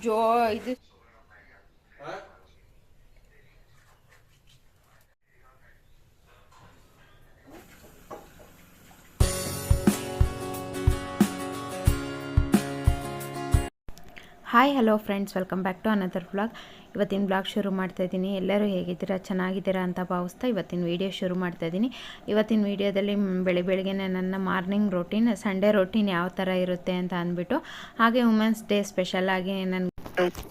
Joe hi hello friends welcome back to another blog ಇವತ್ತಿನ blog ಶುರು ಮಾಡ್ತಾ ಇದ್ದೀನಿ. ಎಲ್ಲರೂ ಹೇಗಿದ್ದೀರಾ? ಚೆನ್ನಾಗಿದ್ದೀರಾ ಅಂತ ಭಾವಿಸ್ತಾ ಇವತ್ತಿನ ವೀಡಿಯೋ ಶುರು ಮಾಡ್ತಾ ಇದ್ದೀನಿ. ಇವತ್ತಿನ ವೀಡಿಯೋದಲ್ಲಿ ಬೆಳೆ ಬೆಳಗ್ಗೆನೆ ನನ್ನ ಮಾರ್ನಿಂಗ್ ರೊಟೀನ್ ಸಂಡೇ ರೊಟೀನ್ ಯಾವ ಥರ ಇರುತ್ತೆ ಅಂತ ಅಂದ್ಬಿಟ್ಟು, ಹಾಗೆ ವುಮೆನ್ಸ್ ಡೇ ಸ್ಪೆಷಲ್ ಆಗಿ ನನ್ನ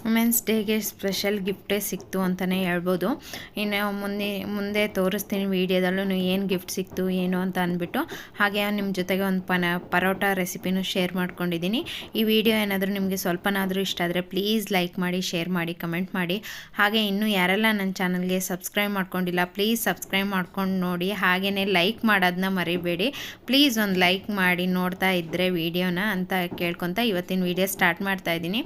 ವುಮೆನ್ಸ್ ಡೇಗೆ ಸ್ಪೆಷಲ್ ಗಿಫ್ಟೇ ಸಿಕ್ತು ಅಂತಲೇ ಹೇಳ್ಬೋದು. ಇನ್ನು ಮುಂದೆ ಮುಂದೆ ತೋರಿಸ್ತೀನಿ ವೀಡಿಯೋದಲ್ಲೂ ಏನು ಗಿಫ್ಟ್ ಸಿಕ್ತು, ಏನು ಅಂತ ಅಂದ್ಬಿಟ್ಟು. ಹಾಗೆ ನಿಮ್ಮ ಜೊತೆಗೆ ಒಂದು ಪನ, ಪರೋಟ ರೆಸಿಪಿನೂ ಶೇರ್ ಮಾಡ್ಕೊಂಡಿದ್ದೀನಿ. ಈ ವಿಡಿಯೋ ಏನಾದರೂ ನಿಮಗೆ ಸ್ವಲ್ಪನಾದರೂ ಇಷ್ಟ ಆದರೆ ಪ್ಲೀಸ್ ಲೈಕ್ ಮಾಡಿ ಶೇರ್ ಮಾಡಿ ಕಮೆಂಟ್ ಮಾಡಿ. ಹಾಗೆ ಇನ್ನೂ ಯಾರೆಲ್ಲ ನನ್ನ ಚಾನಲ್ಗೆ ಸಬ್ಸ್ಕ್ರೈಬ್ ಮಾಡ್ಕೊಂಡಿಲ್ಲ ಪ್ಲೀಸ್ ಸಬ್ಸ್ಕ್ರೈಬ್ ಮಾಡ್ಕೊಂಡು ನೋಡಿ. ಹಾಗೆಯೇ ಲೈಕ್ ಮಾಡೋದನ್ನ ಮರಿಬೇಡಿ. ಪ್ಲೀಸ್ ಒಂದು ಲೈಕ್ ಮಾಡಿ ನೋಡ್ತಾ ಇದ್ದರೆ ವೀಡಿಯೋನ ಅಂತ ಕೇಳ್ಕೊತ ಇವತ್ತಿನ ವಿಡಿಯೋ ಸ್ಟಾರ್ಟ್ ಮಾಡ್ತಾ ಇದ್ದೀನಿ.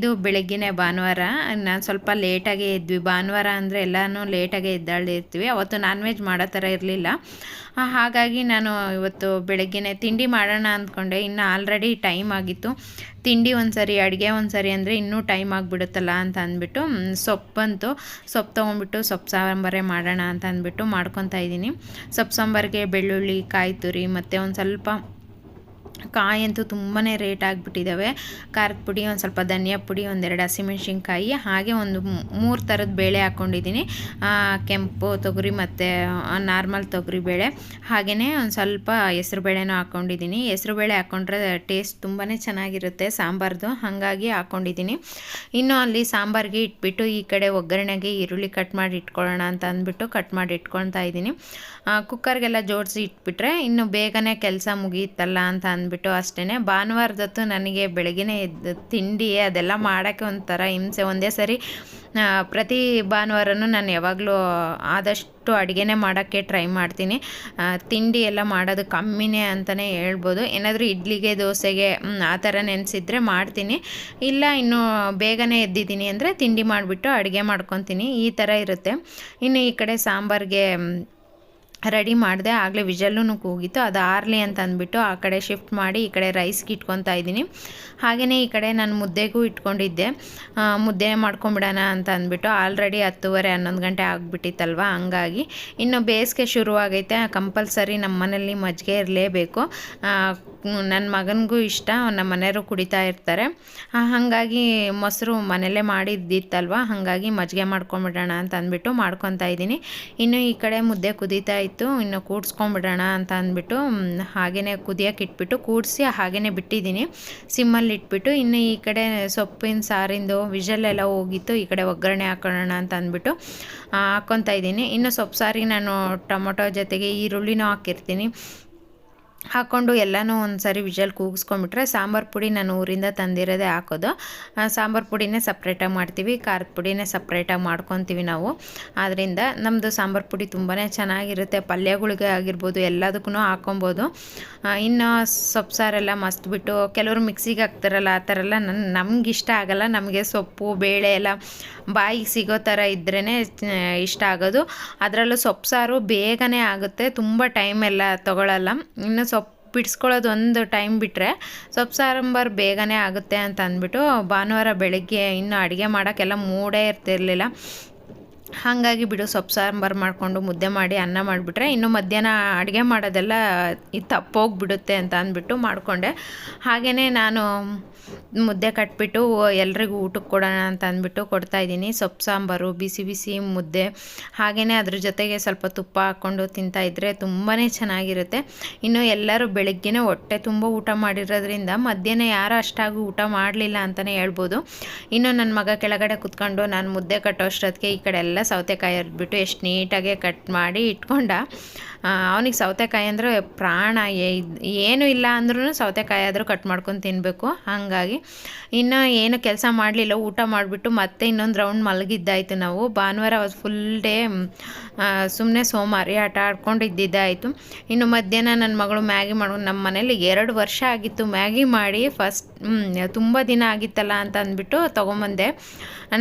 ಇದು ಬೆಳಗ್ಗೆನೆ ಭಾನುವಾರ. ನಾನು ಸ್ವಲ್ಪ ಲೇಟಾಗೆ ಇದ್ವಿ ಭಾನುವಾರ ಅಂದರೆ ಎಲ್ಲನೂ ಇದ್ದಾಳೆ ಎದ್ದಾಳಿರ್ತೀವಿ ಅವತ್ತು ನಾನ್ ವೆಜ್ ಮಾಡೋ ಥರ ಇರಲಿಲ್ಲ. ಹಾಗಾಗಿ ನಾನು ಇವತ್ತು ಬೆಳಗ್ಗೆನೆ ತಿಂಡಿ ಮಾಡೋಣ ಅಂದ್ಕೊಂಡೆ. ಇನ್ನು ಆಲ್ರೆಡಿ ಟೈಮ್ ಆಗಿತ್ತು. ತಿಂಡಿ ಒಂದು ಸರಿ ಅಡುಗೆ ಒಂದು ಸರಿ ಅಂದರೆ ಇನ್ನೂ ಟೈಮ್ ಆಗಿಬಿಡುತ್ತಲ್ಲ ಅಂತ ಅಂದ್ಬಿಟ್ಟು ಸೊಪ್ಪಂತು ಸೊಪ್ಪು ತೊಗೊಂಡ್ಬಿಟ್ಟು ಸೊಪ್ಪು ಸಾಂಬಾರೇ ಮಾಡೋಣ ಅಂತ ಅಂದ್ಬಿಟ್ಟು ಮಾಡ್ಕೊತಾ ಇದ್ದೀನಿ. ಸೊಪ್ಪು ಸಾಂಬಾರಿಗೆ ಬೆಳ್ಳುಳ್ಳಿ ಕಾಯಿ ತುರಿ ಮತ್ತು ಒಂದು ಸ್ವಲ್ಪ ಕಾಯಂತೂ ತುಂಬಾ ರೇಟ್ ಆಗಿಬಿಟ್ಟಿದ್ದಾವೆ ಖಾರದ ಪುಡಿ, ಒಂದು ಸ್ವಲ್ಪ ಧನಿಯಾ ಪುಡಿ ಒಂದೆರಡು ಹಸಿಮೆಣ್ಸಿನ್ಕಾಯಿ, ಹಾಗೆ ಒಂದು ಮೂರು ಥರದ ಬೇಳೆ ಹಾಕ್ಕೊಂಡಿದ್ದೀನಿ ಕೆಂಪು ತೊಗರಿ ಮತ್ತು ನಾರ್ಮಲ್ ತೊಗರಿ ಬೇಳೆ. ಹಾಗೆಯೇ ಒಂದು ಸ್ವಲ್ಪ ಹೆಸ್ರು ಬೇಳೆನೂ ಹಾಕ್ಕೊಂಡಿದ್ದೀನಿ ಹೆಸ್ರು ಬೇಳೆ ಹಾಕ್ಕೊಂಡ್ರೆ ಟೇಸ್ಟ್ ತುಂಬಾ ಚೆನ್ನಾಗಿರುತ್ತೆ ಸಾಂಬಾರ್ದು. ಹಾಗಾಗಿ ಹಾಕ್ಕೊಂಡಿದ್ದೀನಿ ಇನ್ನು ಅಲ್ಲಿ ಸಾಂಬಾರಿಗೆ ಇಟ್ಬಿಟ್ಟು ಈ ಕಡೆ ಒಗ್ಗರಣೆಗೆ ಈರುಳ್ಳಿ ಕಟ್ ಮಾಡಿ ಇಟ್ಕೊಳ್ಳೋಣ ಅಂತ ಅಂದ್ಬಿಟ್ಟು ಕಟ್ ಮಾಡಿ ಇಟ್ಕೊಳ್ತಾ ಇದ್ದೀನಿ. ಕುಕ್ಕರ್ಗೆಲ್ಲ ಜೋಡಿಸಿ ಇಟ್ಬಿಟ್ರೆ ಇನ್ನು ಬೇಗನೆ ಕೆಲಸ ಮುಗಿಯುತ್ತಲ್ಲ ಅಂತ ಅಂದ್ಬಿಟ್ಟು ಅಷ್ಟೇ ಭಾನುವಾರದತ್ತು ನನಗೆ ಬೆಳಗ್ಗೆ ಎದ್ದು ತಿಂಡಿ ಅದೆಲ್ಲ ಮಾಡೋಕ್ಕೆ ಒಂಥರ ಹಿಂಸೆ. ಒಂದೇ ಸರಿ ಪ್ರತಿ ಭಾನುವಾರನೂ ನಾನು ಯಾವಾಗಲೂ ಆದಷ್ಟು ಅಡುಗೆನೇ ಮಾಡೋಕ್ಕೆ ಟ್ರೈ ಮಾಡ್ತೀನಿ. ತಿಂಡಿ ಎಲ್ಲ ಮಾಡೋದು ಕಮ್ಮಿನೇ ಅಂತಲೇ ಹೇಳ್ಬೋದು. ಏನಾದರೂ ಇಡ್ಲಿಗೆ, ದೋಸೆಗೆ ಆ ಥರ ನೆನೆಸಿದ್ರೆ ಮಾಡ್ತೀನಿ. ಇಲ್ಲ, ಇನ್ನು ಬೇಗನೆ ಎದ್ದಿದ್ದೀನಿ ಅಂದರೆ ತಿಂಡಿ ಮಾಡಿಬಿಟ್ಟು ಅಡುಗೆ ಮಾಡ್ಕೊತೀನಿ. ಈ ಥರ ಇರುತ್ತೆ. ಇನ್ನು ಈ ಕಡೆ ಸಾಂಬಾರಿಗೆ ರೆಡಿ ಮಾಡಿದೆ, ಆಗಲೇ ವಿಜಲ್ಲೂ ಕೂಗಿತ್ತು. ಅದು ಆರಲಿ ಅಂತ ಅಂದ್ಬಿಟ್ಟು ಆ ಕಡೆ ಶಿಫ್ಟ್ ಮಾಡಿ ಈ ಕಡೆ ರೈಸ್ಗೆ ಇಟ್ಕೊತಾ ಇದ್ದೀನಿ. ಹಾಗೆಯೇ ಈ ಕಡೆ ನಾನು ಮುದ್ದೆಗೂ ಇಟ್ಕೊಂಡಿದ್ದೆ. ಮುದ್ದೆ ಮಾಡ್ಕೊಂಬಿಡೋಣ ಅಂತ ಅಂದ್ಬಿಟ್ಟು ಆಲ್ರೆಡಿ ಹತ್ತುವರೆ, ಹನ್ನೊಂದು ಗಂಟೆ ಆಗಿಬಿಟ್ಟಿತ್ತಲ್ವ? ಹಂಗಾಗಿ ಇನ್ನು ಬೇಸಿಗೆ ಶುರುವಾಗೈತೆ. ಕಂಪಲ್ಸರಿ ನಮ್ಮ ಮನೇಲಿ ಮಜ್ಜಿಗೆ ಇರಲೇಬೇಕು. ನನ್ನ ಮಗನಿಗೂ ಇಷ್ಟ, ನಮ್ಮ ಮನೆಯವರು ಕುಡಿತಾ ಇರ್ತಾರೆ. ಹಾಗಾಗಿ ಮೊಸರು ಮನೆಯಲ್ಲೇ ಮಾಡಿದ್ದಿತ್ತಲ್ವ? ಹಾಗಾಗಿ ಮಜ್ಜಿಗೆ ಮಾಡ್ಕೊಂಬಿಡೋಣ ಅಂತ ಅಂದ್ಬಿಟ್ಟು ಮಾಡ್ಕೊತಾ ಇದ್ದೀನಿ. ಇನ್ನು ಈ ಕಡೆ ಮುದ್ದೆ ಕುದೀತಾ ಇತ್ತು, ಇನ್ನು ಕೂಡ್ಸ್ಕೊಂಬಿಡೋಣ ಅಂತ ಅಂದ್ಬಿಟ್ಟು ಹಾಗೆಯೇ ಕುದಿಯೋಕೆ ಇಟ್ಬಿಟ್ಟು, ಕೂಡಿಸಿ ಹಾಗೆಯೇ ಬಿಟ್ಟಿದ್ದೀನಿ. ಸಿಮ್ಮಲ್ಲಿ ಇಟ್ಬಿಟ್ಟು, ಇನ್ನು ಈ ಕಡೆ ಸೊಪ್ಪಿನ ಸಾರಿಂದು, ವಿಷಲೆಲ್ಲ ಹೋಗಿತ್ತು, ಈ ಕಡೆ ಒಗ್ಗರಣೆ ಹಾಕೋಣ ಅಂತ ಅಂದ್ಬಿಟ್ಟು ಹಾಕ್ಕೊತಾ ಇದ್ದೀನಿ. ಇನ್ನು ಸೊಪ್ಪು ಸಾರಿಗೆ ನಾನು ಟೊಮೊಟೊ ಜೊತೆಗೆ ಈರುಳ್ಳಿನೂ ಹಾಕಿರ್ತೀನಿ. ಹಾಕ್ಕೊಂಡು ಎಲ್ಲನೂ ಒಂದು ಸರಿ ವಿಜಲ್ ಕೂಗಿಸ್ಕೊಂಡ್ಬಿಟ್ರೆ ಸಾಂಬಾರು ಪುಡಿ ನಾನು ಊರಿಂದ ತಂದಿರೋದೇ ಹಾಕೋದು. ಸಾಂಬಾರು ಪುಡಿನೇ ಸಪ್ರೇಟಾಗಿ ಮಾಡ್ತೀವಿ, ಖಾರದ ಪುಡಿನೇ ಸಪ್ರೇಟಾಗಿ ಮಾಡ್ಕೊತೀವಿ ನಾವು. ಆದ್ದರಿಂದ ನಮ್ಮದು ಸಾಂಬಾರು ಪುಡಿ ತುಂಬಾ ಚೆನ್ನಾಗಿರುತ್ತೆ. ಪಲ್ಯಗಳಿಗೆ ಆಗಿರ್ಬೋದು ಎಲ್ಲದಕ್ಕೂ ಹಾಕ್ಕೊಬೋದು ಇನ್ನು ಸೊಪ್ಪು ಸಾರೆಲ್ಲ ಮಸ್ತ್ ಬಿಟ್ಟು ಕೆಲವರು ಮಿಕ್ಸಿಗೆ ಹಾಕ್ತಾರಲ್ಲ, ಆ ಥರ ಎಲ್ಲ ನನ್ನ ನಮ್ಗೆ ಇಷ್ಟ ಆಗೋಲ್ಲ. ನಮಗೆ ಸೊಪ್ಪು, ಬೇಳೆ ಎಲ್ಲ ಬಾಯಿಗೆ ಸಿಗೋ ಥರ ಇದ್ರೇ ಇಷ್ಟ ಆಗೋದು. ಅದರಲ್ಲೂ ಸೊಪ್ಪು ಸಾರು ಬೇಗನೆ ಆಗುತ್ತೆ. ತುಂಬ ಟೈಮ್ ಎಲ್ಲ ತೊಗೊಳಲ್ಲ. ಇನ್ನು ಬಿಡಿಸ್ಕೊಳ್ಳೋದು ಒಂದು ಟೈಮ್ ಬಿಟ್ಟರೆ ಸೊಪ್ಪು ಸಾಂಬಾರು ಬೇಗನೆ ಆಗುತ್ತೆ ಅಂತ ಅಂದ್ಬಿಟ್ಟು ಭಾನುವಾರ ಬೆಳಗ್ಗೆ ಇನ್ನು ಅಡುಗೆ ಮಾಡೋಕ್ಕೆಲ್ಲ ಮೂಡೇ ಇರ್ತಿರ್ಲಿಲ್ಲ. ಹಾಗಾಗಿ ಬಿಡು, ಸೊಪ್ಪು, ಸಾಂಬಾರು ಮಾಡಿಕೊಂಡು ಮುದ್ದೆ ಮಾಡಿ ಅನ್ನ ಮಾಡಿಬಿಟ್ರೆ ಇನ್ನು ಮಧ್ಯಾಹ್ನ ಅಡುಗೆ ಮಾಡೋದೆಲ್ಲ ಇದು ತಪ್ಪೋಗಿಬಿಡುತ್ತೆ ಅಂತ ಅಂದ್ಬಿಟ್ಟು ಮಾಡಿಕೊಂಡೆ. ಹಾಗೆಯೇ ನಾನು ಮುದ್ದೆ ಕಟ್ಬಿಟ್ಟು ಎಲ್ರಿಗೂ ಊಟಕ್ಕೆ ಕೊಡೋಣ ಅಂತ ಅಂದ್ಬಿಟ್ಟು ಕೊಡ್ತಾಯಿದ್ದೀನಿ ಸೊಪ್ಪು, ಸಾಂಬಾರು, ಬಿಸಿ ಬಿಸಿ ಮುದ್ದೆ. ಹಾಗೆಯೇ ಅದ್ರ ಜೊತೆಗೆ ಸ್ವಲ್ಪ ತುಪ್ಪ ಹಾಕ್ಕೊಂಡು ತಿಂತಾಯಿದ್ರೆ ತುಂಬಾ ಚೆನ್ನಾಗಿರುತ್ತೆ. ಇನ್ನು ಎಲ್ಲರೂ ಬೆಳಗ್ಗೆನೇ ಹೊಟ್ಟೆ ತುಂಬ ಊಟ ಮಾಡಿರೋದ್ರಿಂದ ಮಧ್ಯಾಹ್ನ ಯಾರು ಅಷ್ಟಾಗಿ ಊಟ ಮಾಡಲಿಲ್ಲ ಅಂತಲೇ ಹೇಳ್ಬೋದು. ಇನ್ನು ನನ್ನ ಮಗ ಕೆಳಗಡೆ ಕುತ್ಕೊಂಡು ನಾನು ಮುದ್ದೆ ಕಟ್ಟೋ ಅಷ್ಟೊತ್ತಿಗೆ ಈ ಕಡೆ ಎಲ್ಲ ಸೌತೆಕಾಯಿ ಅರ್ದ್ಬಿಟ್ಟು ಎಷ್ಟು ನೀಟಾಗೆ ಕಟ್ ಮಾಡಿ ಇಟ್ಕೊಂಡ ಅವನಿಗೆ ಸೌತೆಕಾಯಿ ಅಂದರೆ ಪ್ರಾಣ ಏನು ಇಲ್ಲ ಅಂದ್ರೂ ಸೌತೆಕಾಯಿ ಆದರೂ ಕಟ್ ಮಾಡ್ಕೊಂಡು ತಿನ್ನಬೇಕು ಹಾಗಾಗಿ ಇನ್ನು ಏನು ಕೆಲಸ ಮಾಡಲಿಲ್ಲ, ಊಟ ಮಾಡಿಬಿಟ್ಟು ಮತ್ತೆ ಇನ್ನೊಂದು ರೌಂಡ್ ಮಲಗಿದ್ದಾಯಿತು ನಾವು. ಭಾನುವಾರ ಫುಲ್ ಡೇ ಸುಮ್ಮನೆ ಸೋಮಾರಿ ಆಟ ಆಡ್ಕೊಂಡು ಇದ್ದಿದ್ದಾಯಿತು. ಇನ್ನು ಮಧ್ಯಾಹ್ನ ನನ್ನ ಮಗಳು ಮ್ಯಾಗಿ ಮಾಡ್ಕೊಂಡು ನಮ್ಮ ಮನೇಲಿ ಎರಡು ವರ್ಷ ಆಗಿತ್ತು ಮ್ಯಾಗಿ ಮಾಡಿ, ಫಸ್ಟ್ ತುಂಬ ದಿನ ಆಗಿತ್ತಲ್ಲ ಅಂತ ಅಂದ್ಬಿಟ್ಟು ತೊಗೊಂಬಂದೆ.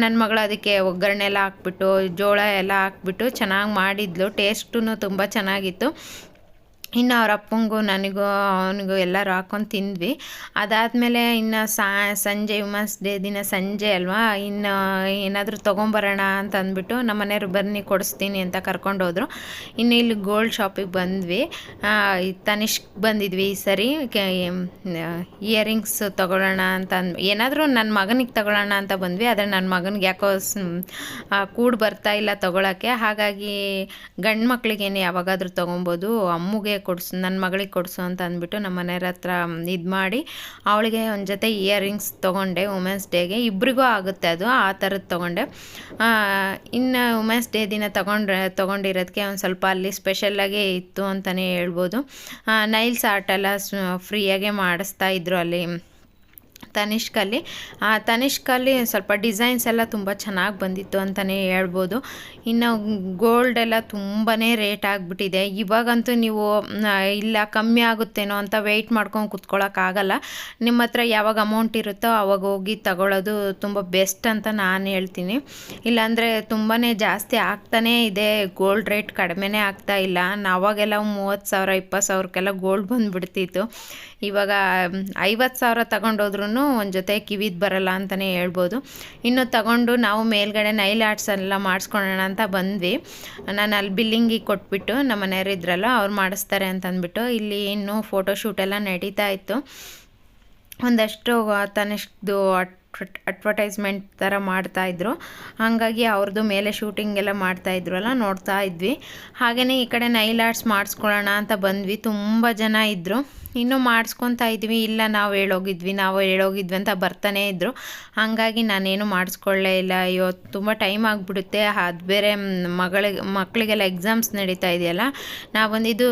ನನ್ನ ಮಗಳು ಅದಕ್ಕೆ ಒಗ್ಗರಣೆ ಎಲ್ಲ ಹಾಕ್ಬಿಟ್ಟು, ಜೋಳ ಎಲ್ಲ ಹಾಕ್ಬಿಟ್ಟು ಚೆನ್ನಾಗಿ ಮಾಡಿದ್ಲು. ಟೇಸ್ಟೂ ತುಂಬ ಚೆನ್ನಾಗಿತ್ತು poquito. ಇನ್ನು ಅವ್ರ ಅಪ್ಪಂಗೂ ನನಗೂ ಅವನಿಗೂ ಎಲ್ಲರೂ ಹಾಕ್ಕೊಂಡು ತಿಂದ್ವಿ. ಅದಾದಮೇಲೆ ಇನ್ನು ಸಂಜೆ ವುಮೆನ್ಸ್ ಡೇ ದಿನ ಸಂಜೆ ಅಲ್ವಾ, ಇನ್ನು ಏನಾದರೂ ತೊಗೊಂಬರೋಣ ಅಂತ ಅಂದ್ಬಿಟ್ಟು ನಮ್ಮ ಮನೆಯವ್ರು ಬನ್ನಿ ಕೊಡಿಸ್ತೀನಿ ಅಂತ ಕರ್ಕೊಂಡೋದ್ರು ಇನ್ನು ಇಲ್ಲಿ ಗೋಲ್ಡ್ ಶಾಪಿಗೆ ಬಂದ್ವಿ. ತನಿಷ್ಕ್ ಬಂದಿದ್ವಿ ಈ ಸರಿ. ಇಯರಿಂಗ್ಸ್ ತೊಗೊಳ್ಳೋಣ ಅಂತ ಅಂದ್, ಏನಾದರೂ ನನ್ನ ಮಗನಿಗೆ ತೊಗೊಳ್ಳೋಣ ಅಂತ ಬಂದ್ವಿ. ಆದರೆ ನನ್ನ ಮಗನಿಗೆ ಯಾಕೋ ಕೂಡು ಬರ್ತಾ ಇಲ್ಲ ತೊಗೊಳಕ್ಕೆ. ಹಾಗಾಗಿ ಗಂಡು ಮಕ್ಳಿಗೇನು ಯಾವಾಗಾದರೂ ತೊಗೊಬೋದು. ಅಮ್ಮಗೆ ಕೊಡಿಸು ನನ್ನ ಮಗಳಿಗೆ ಕೊಡಿಸು ಅಂತ ಅಂದ್ಬಿಟ್ಟು ನಮ್ಮ ಮನೆಯವ್ರ ಹತ್ರ ಇದು ಮಾಡಿ ಅವಳಿಗೆ ಒಂದು ಜೊತೆ ಇಯರಿಂಗ್ಸ್ ತೊಗೊಂಡೆ ವುಮೆನ್ಸ್ ಡೇಗೆ. ಇಬ್ರಿಗೂ ಆಗುತ್ತೆ ಅದು, ಆ ಥರದ್ದು ತೊಗೊಂಡೆ. ಇನ್ನು ವುಮೆನ್ಸ್ ಡೇ ದಿನ ತೊಗೊಂಡ್ರೆ ತೊಗೊಂಡಿರೋದಕ್ಕೆ ಒಂದು ಸ್ವಲ್ಪ ಅಲ್ಲಿ ಸ್ಪೆಷಲ್ಲಾಗೇ ಇತ್ತು ಅಂತಲೇ ಹೇಳ್ಬೋದು. ನೈಲ್ಸ್ ಆರ್ಟ್ ಎಲ್ಲ ಫ್ರೀಯಾಗೆ ಮಾಡಿಸ್ತಾ ಇದ್ದರು ಅಲ್ಲಿ. ತನಿಷ್ಕಲ್ಲಿ ಆ ತನಿಷ್ಕಲ್ಲಿ ಸ್ವಲ್ಪ ಡಿಸೈನ್ಸ್ ಎಲ್ಲ ತುಂಬ ಚೆನ್ನಾಗಿ ಬಂದಿತ್ತು ಅಂತಲೇ ಹೇಳ್ಬೋದು. ಇನ್ನು ಗೋಲ್ಡ್ ಎಲ್ಲ ತುಂಬಾ ರೇಟ್ ಆಗಿಬಿಟ್ಟಿದೆ. ಇವಾಗಂತೂ ನೀವು ಇಲ್ಲ ಕಮ್ಮಿ ಆಗುತ್ತೇನೋ ಅಂತ ವೆಯ್ಟ್ ಮಾಡ್ಕೊಂಡು ಕುತ್ಕೊಳ್ಳೋಕ್ಕಾಗಲ್ಲ ನಿಮ್ಮ ಹತ್ರ ಯಾವಾಗ ಅಮೌಂಟ್ ಇರುತ್ತೋ ಅವಾಗ ಹೋಗಿ ತಗೊಳ್ಳೋದು ತುಂಬ ಬೆಸ್ಟ್ ಅಂತ ನಾನು ಹೇಳ್ತೀನಿ. ಇಲ್ಲಾಂದರೆ ತುಂಬಾ ಜಾಸ್ತಿ ಆಗ್ತಾನೇ ಇದೆ. ಗೋಲ್ಡ್ ರೇಟ್ ಕಡಿಮೆನೇ ಆಗ್ತಾ ಇಲ್ಲ. ಅವಾಗೆಲ್ಲ ಮೂವತ್ತು ಸಾವಿರ, ಇಪ್ಪತ್ತು ಸಾವಿರಕ್ಕೆಲ್ಲ ಗೋಲ್ಡ್ ಬಂದುಬಿಡ್ತಿತ್ತು. ಇವಾಗ ಐವತ್ತು ಸಾವಿರ ತಗೊಂಡೋದ್ರೂ ಒಂದು ಜೊತೆ ಕಿವಿದು ಬರಲ್ಲ ಅಂತಲೇ ಹೇಳ್ಬೋದು. ಇನ್ನು ತಗೊಂಡು ನಾವು ಮೇಲ್ಗಡೆ ನೈಲ್ ಆರ್ಟ್ಸ್ ಎಲ್ಲ ಮಾಡಿಸ್ಕೊಳ್ಳೋಣ ಅಂತ ಬಂದ್ವಿ. ನಾನು ಅಲ್ಲಿ ಬಿಲ್ಲಿಂಗಿಗೆ ಕೊಟ್ಬಿಟ್ಟು ನಮ್ಮ ಮನೆಯವ್ರು ಇದ್ರಲ್ಲ ಅವ್ರು ಮಾಡಿಸ್ತಾರೆ ಅಂತ ಅಂದ್ಬಿಟ್ಟು ಇಲ್ಲಿ ಇನ್ನೂ ಫೋಟೋಶೂಟ್ ಎಲ್ಲ ನಡೀತಾ ಇತ್ತು. ಒಂದಷ್ಟು ತನ್ನಷ್ಟು ಅಡ್ವರ್ಟೈಸ್ಮೆಂಟ್ ಥರ ಮಾಡ್ತಾಯಿದ್ರು ಹಾಗಾಗಿ ಅವ್ರದ್ದು ಮೇಲೆ ಶೂಟಿಂಗ್ ಎಲ್ಲ ಮಾಡ್ತಾಯಿದ್ರಲ್ಲ ನೋಡ್ತಾ ಇದ್ವಿ. ಹಾಗೆಯೇ ಈ ಕಡೆ ನೈಲ್ ಆರ್ಟ್ಸ್ ಮಾಡಿಸ್ಕೊಳ್ಳೋಣ ಅಂತ ಬಂದ್ವಿ. ತುಂಬ ಜನ ಇದ್ದರು ಇನ್ನೂ ಮಾಡಿಸ್ಕೊತಾ ಇದ್ವಿ. ಇಲ್ಲ, ನಾವು ಹೇಳೋಗಿದ್ವಿ ನಾವು ಹೇಳೋಗಿದ್ವಿ ಅಂತ ಬರ್ತಾನೇ ಇದ್ದರು ಹಾಗಾಗಿ ನಾನೇನು ಮಾಡಿಸ್ಕೊಳ್ಳೇ ಇಲ್ಲ. ಅಯ್ಯೋ, ತುಂಬ ಟೈಮ್ ಆಗಿಬಿಡುತ್ತೆ. ಅದು ಬೇರೆ ಮಗಳಿಗೆ ಮಕ್ಕಳಿಗೆಲ್ಲ ಎಕ್ಸಾಮ್ಸ್ ನಡೀತಾ ಇದೆಯಲ್ಲ ನಾವು ಬಂದಿದ್ದು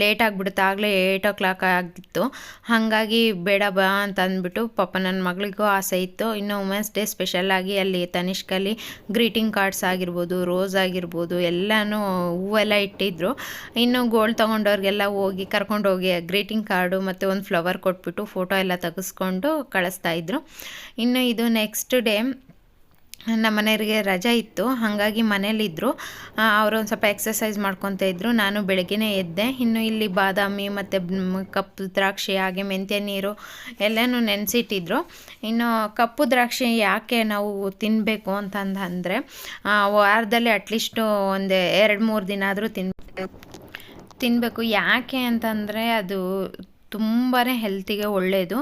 ಲೇಟ್ ಆಗಿಬಿಡುತ್ತೆ. ಆಗಲೇ ಏಯ್ಟ್ ಓ ಕ್ಲಾಕ್ ಆಗಿತ್ತು. ಹಾಗಾಗಿ ಬೇಡ ಬಾ ಅಂತ ಅಂದ್ಬಿಟ್ಟು ಪಾಪ ನನ್ನ ಮಗಳಿಗೂ ಆಸೆ ಇತ್ತು. ಇನ್ನು ವುಮೆನ್ಸ್ ಡೇ ಸ್ಪೆಷಲಾಗಿ ಅಲ್ಲಿ ತನಿಷ್ಕಲ್ಲಿ ಗ್ರೀಟಿಂಗ್ ಕಾರ್ಡ್ಸ್ ಆಗಿರ್ಬೋದು ರೋಸ್ ಆಗಿರ್ಬೋದು, ಎಲ್ಲನೂ ಹೂವೆಲ್ಲ ಇಟ್ಟಿದ್ರು. ಇನ್ನು ಗೋಲ್ಡ್ ತೊಗೊಂಡವ್ರಿಗೆಲ್ಲ ಹೋಗಿ ಕರ್ಕೊಂಡೋಗಿ ಗ್ರೀಟಿಂಗ್ ಕಾರ್ಡು ಮತ್ತು ಒಂದು ಫ್ಲವರ್ ಕೊಟ್ಬಿಟ್ಟು ಫೋಟೋ ಎಲ್ಲ ತೆಗೆಸ್ಕೊಂಡು ಕಳಿಸ್ತಾಯಿದ್ರು ಇನ್ನು ಇದು ನೆಕ್ಸ್ಟ್ ಡೇ ನಮ್ಮ ಮನೆಯವರಿಗೆ ರಜೆ ಇತ್ತು, ಹಾಗಾಗಿ ಮನೇಲಿದ್ದರು ಅವರು ಒಂದು ಸ್ವಲ್ಪ ಎಕ್ಸಸೈಸ್ ಮಾಡ್ಕೊತಾ ಇದ್ದರು ನಾನು ಬೆಳಗ್ಗೆನೇ ಎದ್ದೆ. ಇನ್ನು ಇಲ್ಲಿ ಬಾದಾಮಿ ಮತ್ತು ಕಪ್ಪು ದ್ರಾಕ್ಷಿ, ಹಾಗೆ ಮೆಂತ್ಯ ನೀರು ಎಲ್ಲನೂ ನೆನೆಸಿಟ್ಟಿದ್ರು. ಇನ್ನು ಕಪ್ಪು ದ್ರಾಕ್ಷಿ ಯಾಕೆ ನಾವು ತಿನ್ನಬೇಕು ಅಂತಂದರೆ ವಾರದಲ್ಲಿ ಅಟ್ಲೀಸ್ಟು ಒಂದು ಎರಡು ಮೂರು ದಿನ ಆದರೂ ತಿನ್ ತಿನ್ನಬೇಕು ಯಾಕೆ ಅಂತಂದರೆ ಅದು ತುಂಬಾ ಹೆಲ್ತಿಗೆ ಒಳ್ಳೆಯದು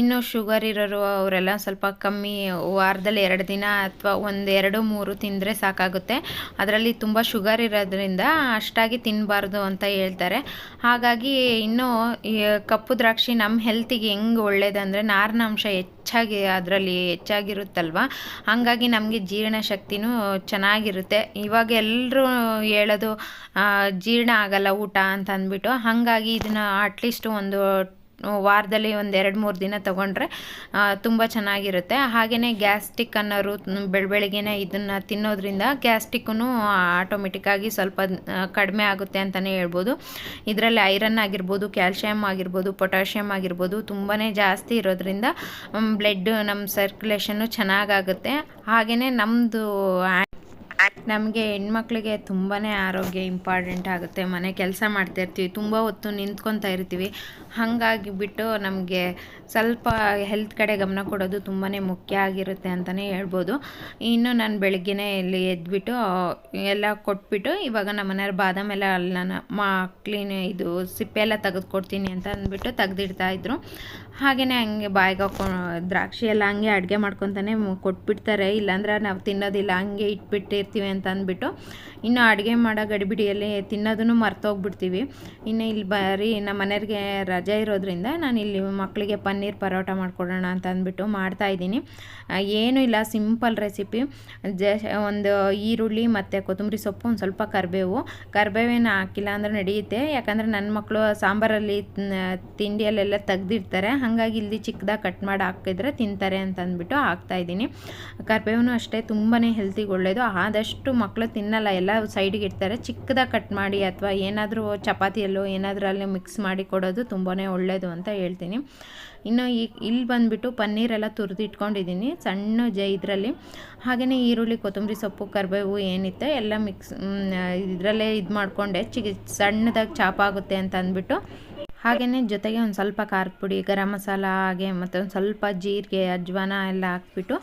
ಇನ್ನು ಶುಗರ್ ಇರೋರು ಅವರೆಲ್ಲ ಸ್ವಲ್ಪ ಕಮ್ಮಿ ವಾರದಲ್ಲಿ ಎರಡು ದಿನ ಅಥವಾ ಒಂದು ಎರಡು, ಮೂರು ತಿಂದರೆ ಸಾಕಾಗುತ್ತೆ. ಅದರಲ್ಲಿ ತುಂಬ ಶುಗರ್ ಇರೋದ್ರಿಂದ ಅಷ್ಟಾಗಿ ತಿನ್ನಬಾರ್ದು ಅಂತ ಹೇಳ್ತಾರೆ. ಹಾಗಾಗಿ ಇನ್ನು ಕಪ್ಪು ದ್ರಾಕ್ಷಿ ನಮ್ಮ ಹೆಲ್ತಿಗೆ ಹೆಂಗೆ ಒಳ್ಳೇದಂದರೆ ನಾರಿನಾಂಶ ಹೆಚ್ಚಾಗಿ ಅದರಲ್ಲಿ ಹೆಚ್ಚಾಗಿರುತ್ತಲ್ವ? ಹಾಗಾಗಿ ನಮಗೆ ಜೀರ್ಣಶಕ್ತಿನೂ ಚೆನ್ನಾಗಿರುತ್ತೆ. ಇವಾಗ ಎಲ್ಲರೂ ಹೇಳೋದು ಜೀರ್ಣ ಆಗಲ್ಲ ಊಟ ಅಂತ ಅಂದ್ಬಿಟ್ಟು ಹಾಗಾಗಿ ಇದನ್ನು ಅಟ್ಲೀಸ್ಟ್ ಒಂದು ವಾರದಲ್ಲಿ ಒಂದು ಎರಡು ಮೂರು ದಿನ ತೊಗೊಂಡ್ರೆ ತುಂಬ ಚೆನ್ನಾಗಿರುತ್ತೆ. ಹಾಗೆಯೇ ಗ್ಯಾಸ್ಟಿಕ್ ಅನ್ನೋರು ಬೆಳಬೆಳಗ್ಗೆನೇ ಇದನ್ನು ತಿನ್ನೋದ್ರಿಂದ ಗ್ಯಾಸ್ಟಿಕ್ಕೂ ಆಟೋಮೆಟಿಕ್ಕಾಗಿ ಸ್ವಲ್ಪ ಕಡಿಮೆ ಆಗುತ್ತೆ ಅಂತಲೇ ಹೇಳ್ಬೋದು. ಇದರಲ್ಲಿ ಐರನ್ ಆಗಿರ್ಬೋದು ಕ್ಯಾಲ್ಶಿಯಮ್ ಆಗಿರ್ಬೋದು ಪೊಟ್ಯಾಷಿಯಮ್ ಆಗಿರ್ಬೋದು ತುಂಬಾ ಜಾಸ್ತಿ ಇರೋದ್ರಿಂದ ಬ್ಲಡ್ ನಮ್ಮ ಸರ್ಕ್ಯುಲೇಷನ್ನು ಚೆನ್ನಾಗಾಗುತ್ತೆ. ಹಾಗೆಯೇ ನಮ್ಮದು ನಮಗೆ ಹೆಣ್ಮಕ್ಳಿಗೆ ತುಂಬಾ ಆರೋಗ್ಯ ಇಂಪಾರ್ಟೆಂಟ್ ಆಗುತ್ತೆ. ಮನೆ ಕೆಲಸ ಮಾಡ್ತಾಯಿರ್ತೀವಿ ತುಂಬ ಹೊತ್ತು ನಿಂತ್ಕೊತಾ ಇರ್ತೀವಿ. ಹಾಗಾಗಿ ಬಿಟ್ಟು ನಮಗೆ ಸ್ವಲ್ಪ ಹೆಲ್ತ್ ಕಡೆ ಗಮನ ಕೊಡೋದು ತುಂಬಾ ಮುಖ್ಯ ಆಗಿರುತ್ತೆ ಅಂತಲೇ ಹೇಳ್ಬೋದು. ಇನ್ನು ನಾನು ಬೆಳಗ್ಗೆನೇ ಇಲ್ಲಿ ಎದ್ಬಿಟ್ಟು, ಎಲ್ಲ ಕೊಟ್ಬಿಟ್ಟು, ಇವಾಗ ನಮ್ಮ ಮನೆಯವ್ರು ಬಾದಾಮ್ ಎಲ್ಲ ಅಲ್ಲಿ ನಾನು ಮಾ ಕ್ಲೀನ್ ಇದು ಸಿಪ್ಪೆ ಎಲ್ಲ ತೆಗೆದುಕೊಡ್ತೀನಿ ಅಂತ ಅಂದ್ಬಿಟ್ಟು ತೆಗೆದಿಡ್ತಾಯಿದ್ರು ಹಾಗೆಯೇ ಹಂಗೆ ಬಾಯಿಗೆ ದ್ರಾಕ್ಷಿ ಎಲ್ಲ ಹಂಗೆ ಅಡುಗೆ ಮಾಡ್ಕೊತಾನೆ ಕೊಟ್ಬಿಡ್ತಾರೆ. ಇಲ್ಲಾಂದ್ರೆ ನಾವು ತಿನ್ನೋದಿಲ್ಲ, ಹಂಗೆ ಇಟ್ಬಿಟ್ಟಿರ್ತೀವಿ ಅಂತ ಅಂದ್ಬಿಟ್ಟು. ಇನ್ನು ಅಡುಗೆ ಮಾಡೋ ಗಡಿಬಿಡಿಯಲ್ಲಿ ತಿನ್ನೋದನ್ನು ಮರ್ತೋಗ್ಬಿಡ್ತೀವಿ. ಇನ್ನು ಇಲ್ಲಿ ಬರೀ ನಮ್ಮ ಮನೆಯವ್ರಿಗೆ ರಜೆ ಇರೋದ್ರಿಂದ ನಾನು ಇಲ್ಲಿ ಮಕ್ಕಳಿಗೆ ಪನ್ನೀರ್ ಪರೋಟ ಮಾಡಿಕೊಡೋಣ ಅಂತ ಅಂದ್ಬಿಟ್ಟು ಮಾಡ್ತಾಯಿದ್ದೀನಿ ಏನೂ ಇಲ್ಲ, ಸಿಂಪಲ್ ರೆಸಿಪಿ. ಜ ಒಂದು ಈರುಳ್ಳಿ ಮತ್ತು ಕೊತ್ತಂಬರಿ ಸೊಪ್ಪು, ಒಂದು ಸ್ವಲ್ಪ ಕರಿಬೇವು. ಕರಿಬೇವೇನು ಹಾಕಿಲ್ಲ ಅಂದರೆ ನಡೆಯುತ್ತೆ. ಯಾಕಂದರೆ ನನ್ನ ಮಕ್ಕಳು ಸಾಂಬಾರಲ್ಲಿ ತಿಂಡಿಯಲ್ಲೆಲ್ಲ ತೆಗ್ದಿರ್ತಾರೆ. ಹಾಗಾಗಿ ಇಲ್ಲಿ ಚಿಕ್ಕದಾಗಿ ಕಟ್ ಮಾಡಿ ಹಾಕಿದ್ರೆ ತಿಂತಾರೆ ಅಂತ ಅಂದ್ಬಿಟ್ಟು ಹಾಕ್ತಾಯಿದ್ದೀನಿ ಕರಿಬೇವು ಅಷ್ಟೇ ತುಂಬಾ ಹೆಲ್ತಿಗೆ ಒಳ್ಳೆಯದು ಆದಷ್ಟು ಮಕ್ಕಳು ತಿನ್ನಲ್ಲ, ಎಲ್ಲ ಸೈಡಿಗೆ ಇಡ್ತಾರೆ. ಚಿಕ್ಕದಾಗಿ ಕಟ್ ಮಾಡಿ ಅಥವಾ ಏನಾದರೂ ಚಪಾತಿಯಲ್ಲೋ ಏನಾದರೂ ಅಲ್ಲಿ ಮಿಕ್ಸ್ ಮಾಡಿ ಕೊಡೋದು ತುಂಬಾ ಒಳ್ಳೆಯದು ಅಂತ ಹೇಳ್ತೀನಿ. ಇನ್ನು ಈ ಇಲ್ಲಿ ಬಂದುಬಿಟ್ಟು ಪನ್ನೀರೆಲ್ಲ ತುರಿದು ಇಟ್ಕೊಂಡಿದ್ದೀನಿ. ಸಣ್ಣ ಜ ಇದರಲ್ಲಿ. ಹಾಗೆಯೇ ಈರುಳ್ಳಿ, ಕೊತ್ತಂಬರಿ ಸೊಪ್ಪು, ಕರಿಬೇವು ಏನಿತ್ತು ಎಲ್ಲ ಮಿಕ್ಸ್ ಇದರಲ್ಲೇ ಇದು ಮಾಡಿಕೊಂಡೆ. ಚಿಕ್ಕ ಸಣ್ಣದಾಗಿ ಚಾಪಾಗುತ್ತೆ ಅಂತ ಅಂದ್ಬಿಟ್ಟು. ಹಾಗೆಯೇ ಜೊತೆಗೆ ಒಂದು ಸ್ವಲ್ಪ ಖಾರದ ಪುಡಿ, ಗರಂ ಮಸಾಲ ಹಾಗೆ ಮತ್ತು ಒಂದು ಸ್ವಲ್ಪ ಜೀರಿಗೆ, ಅಜ್ವಾನ ಎಲ್ಲ ಹಾಕ್ಬಿಟ್ಟು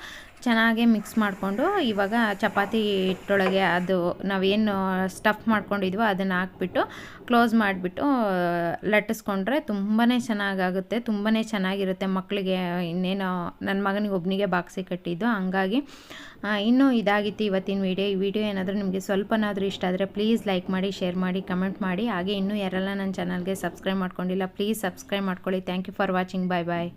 ಚೆನ್ನಾಗಿ ಮಿಕ್ಸ್ ಮಾಡಿಕೊಂಡು ಇವಾಗ ಚಪಾತಿ ಹಿಟ್ಟೊಳಗೆ ಅದು ನಾವೇನು ಸ್ಟಫ್ ಮಾಡ್ಕೊಂಡಿದ್ವೋ ಅದನ್ನು ಹಾಕ್ಬಿಟ್ಟು ಕ್ಲೋಸ್ ಮಾಡಿಬಿಟ್ಟು ಲಟ್ಟಿಸ್ಕೊಂಡ್ರೆ ತುಂಬಾ ಚೆನ್ನಾಗಾಗುತ್ತೆ ತುಂಬಾ ಚೆನ್ನಾಗಿರುತ್ತೆ. ಮಕ್ಕಳಿಗೆ ಇನ್ನೇನು ನನ್ನ ಮಗನಿಗೆ ಒಬ್ಬನಿಗೆ ಬಾಕ್ಸಿ ಕಟ್ಟಿದ್ದು, ಹಂಗಾಗಿ ಇನ್ನೂ ಇದಾಗಿತ್ತು ಇವತ್ತಿನ ವೀಡಿಯೋ. ಈ ವಿಡಿಯೋ ಏನಾದರೂ ನಿಮಗೆ ಸ್ವಲ್ಪನಾದರೂ ಇಷ್ಟ ಆದರೆ ಪ್ಲೀಸ್ ಲೈಕ್ ಮಾಡಿ, ಶೇರ್ ಮಾಡಿ, ಕಮೆಂಟ್ ಮಾಡಿ. ಹಾಗೆ ಇನ್ನೂ ಯಾರೆಲ್ಲ ನನ್ನ ಚಾನಲ್ಗೆ ಸಬ್ಸ್ಕ್ರೈಬ್ ಮಾಡ್ಕೊಂಡಿಲ್ಲ, ಪ್ಲೀಸ್ ಸಬ್ಸ್ಕ್ರೈಬ್ ಮಾಡ್ಕೊಳ್ಳಿ. Thank you for watching. Bye bye.